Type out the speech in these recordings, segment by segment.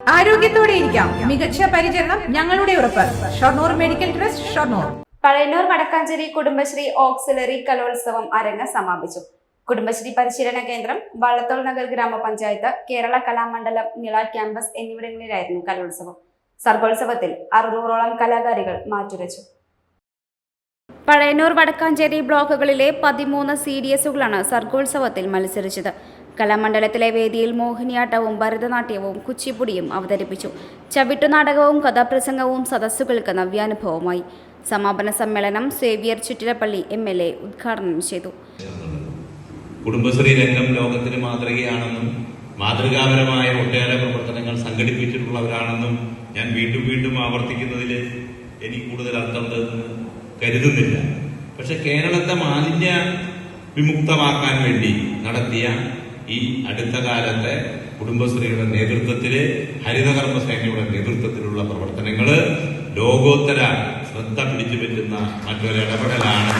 ആരോഗ്യത്തോടെ ഇരിക്കാം. മികച്ച പരിചരണം ഞങ്ങളുടെ ഉറപ്പ്. Shoranur medical trust Shoranur. Pazhayannur Vadakkanchery Kudumbashree auxiliary കലോത്സവം അരങ്ങ് സമാപിച്ചു. കുടുംബശ്രീ പരിശീലന കേന്ദ്രം വള്ളത്തോൾ നഗർ ഗ്രാമപഞ്ചായത്ത് കേരള കലാമണ്ഡലം നിള ക്യാമ്പസ് എന്നിവിടങ്ങളിലായിരുന്നു കലോത്സവം. സർഗോത്സവത്തിൽ അറുന്നൂറോളം കലാകാരികൾ മാറ്റുരച്ചു. പഴയന്നൂർ വടക്കാഞ്ചേരി ബ്ലോക്കുകളിലെ പതിമൂന്ന് സി ഡി എസുകളാണ് സർഗോത്സവത്തിൽ മത്സരിച്ചത്. കലാമണ്ഡലത്തിലെ വേദിയിൽ മോഹിനിയാട്ടവും ഭരതനാട്യവും കുച്ചിപ്പുടിയും അവതരിപ്പിച്ചു. ചവിട്ടുനാടകവും കഥാപ്രസംഗവും സദസ്സുകൾക്ക് നവ്യാനുഭവമായി. സമാപന സമ്മേളനം Xavier Chuttilappally M L A ഉദ്ഘാടനം ചെയ്തു. കുടുംബശ്രീ രംഗം ലോകത്തിന് മാതൃകയാണെന്നും മാതൃകാപരമായ ഒട്ടേറെ പ്രവർത്തനങ്ങൾ സംഘടിപ്പിച്ചിട്ടുള്ളവരാണെന്നും ഞാൻ വീണ്ടും വീണ്ടും ആവർത്തിക്കുന്നതിൽ എനിക്ക് കൂടുതൽ അർത്ഥമുണ്ടെന്ന് കരുതുന്നില്ല. പക്ഷെ കേരളത്തെ മാലിന്യ വിമുക്തമാക്കാൻ വേണ്ടി നടത്തിയ ഈ അടുത്ത കാലത്തെ കുടുംബശ്രീയുടെ നേതൃത്വത്തിൽ ഹരിതകർമ്മസേനയുടെ നേതൃത്വത്തിലുള്ള പ്രവർത്തനങ്ങൾ ലോകോത്തര ശ്രദ്ധ പിടിച്ചു പറ്റുന്ന മറ്റൊരിടപെടലാണ്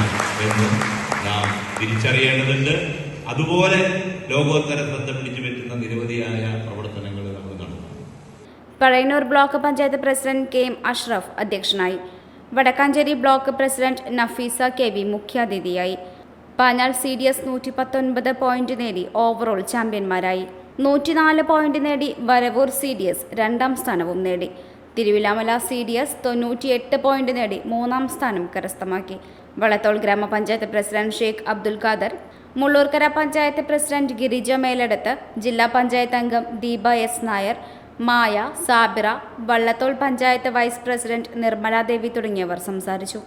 എന്ന് നാം തിരിച്ചറിയേണ്ടതുണ്ട്. അതുപോലെ ലോകോത്തര ശ്രദ്ധ പിടിച്ചു പറ്റുന്ന നിരവധിയായ പ്രവർത്തനങ്ങൾ നമ്മൾ നടത്തുന്നു. Pazhayannur block panchayat president K M Ashraf അധ്യക്ഷനായി. Vadakkanchery block president Nafeesa K V മുഖ്യാതിഥിയായി. പാഞ്ഞാൾ സി ഡി എസ് നൂറ്റി പത്തൊൻപത് പോയിന്റ് നേടി ഓവറോൾ ചാമ്പ്യന്മാരായി. നൂറ്റിനാല് പോയിന്റ് നേടി വരവൂർ സി ഡി എസ് രണ്ടാം സ്ഥാനവും നേടി. തിരുവിലാമല സി ഡി എസ് തൊണ്ണൂറ്റിയെട്ട് പോയിന്റ് നേടി മൂന്നാം സ്ഥാനം കരസ്ഥമാക്കി. വളത്തോൾ ഗ്രാമപഞ്ചായത്ത് പ്രസിഡന്റ് ഷെയ്ഖ് അബ്ദുൽ ഖാദർ മുള്ളൂർക്കര പഞ്ചായത്ത് പ്രസിഡന്റ് ഗിരിജ മേലെടുത്ത് ജില്ലാ പഞ്ചായത്ത് അംഗം Deepa S Nair Maya Sabira Vallathol panchayat vice president Nirmaladevi തുടങ്ങിയവർ സംസാരിച്ചു.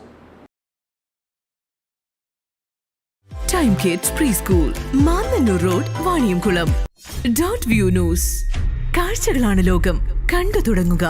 Time kids preschool Mannanur road Vaniyamkulam dot view news കാഴ്ചകളാണ് ലോകം. കണ്ടു തുടങ്ങുക.